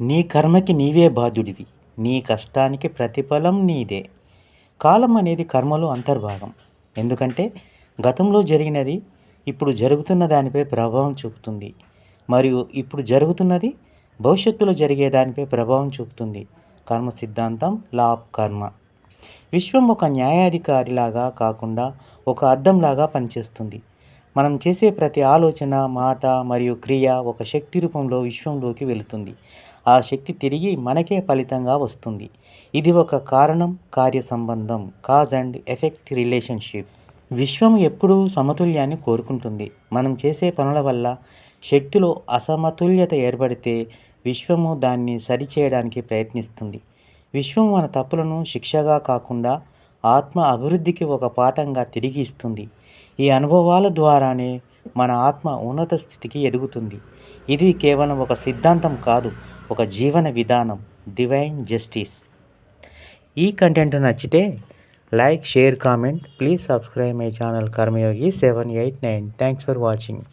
నీ కర్మకి నీవే బాధ్యుడివి. నీ కష్టానికి ప్రతిఫలం నీదే. కాలం అనేది కర్మలో అంతర్భాగం. ఎందుకంటే గతంలో జరిగినది ఇప్పుడు జరుగుతున్న దానిపై ప్రభావం చూపుతుంది. మరియు ఇప్పుడు జరుగుతున్నది భవిష్యత్తులో జరిగే దానిపై ప్రభావం చూపుతుంది. కర్మ సిద్ధాంతం లా ఆఫ్ కర్మ. విశ్వం ఒక న్యాయాధికారిలాగా కాకుండా ఒక అర్థంలాగా పనిచేస్తుంది. మనం చేసే ప్రతి ఆలోచన మాట మరియు క్రియ ఒక శక్తి రూపంలో విశ్వంలోకి వెళుతుంది. ఆ శక్తి తిరిగి మనకే ఫలితంగా వస్తుంది. ఇది ఒక కారణం కార్య సంబంధం కాజ్ అండ్ ఎఫెక్ట్ రిలేషన్షిప్. విశ్వం ఎప్పుడూ సమతుల్యాన్ని కోరుకుంటుంది. మనం చేసే పనుల వల్ల శక్తిలో అసమతుల్యత ఏర్పడితే విశ్వము దాన్ని సరిచేయడానికి ప్రయత్నిస్తుంది. విశ్వం మన తప్పులను శిక్షగా కాకుండా ఆత్మ అభివృద్ధికి ఒక పాఠంగా తిరిగి ఇస్తుంది. ఈ అనుభవాల ద్వారానే మన ఆత్మ ఉన్నత స్థితికి ఎదుగుతుంది. ఇది కేవలం ఒక సిద్ధాంతం కాదు ఒక జీవన విధానం డివైన్ జస్టిస్ ఈ కంటెంట్ నచ్చితే like share comment please subscribe my channel Karmayogi seven eight nine thanks for watching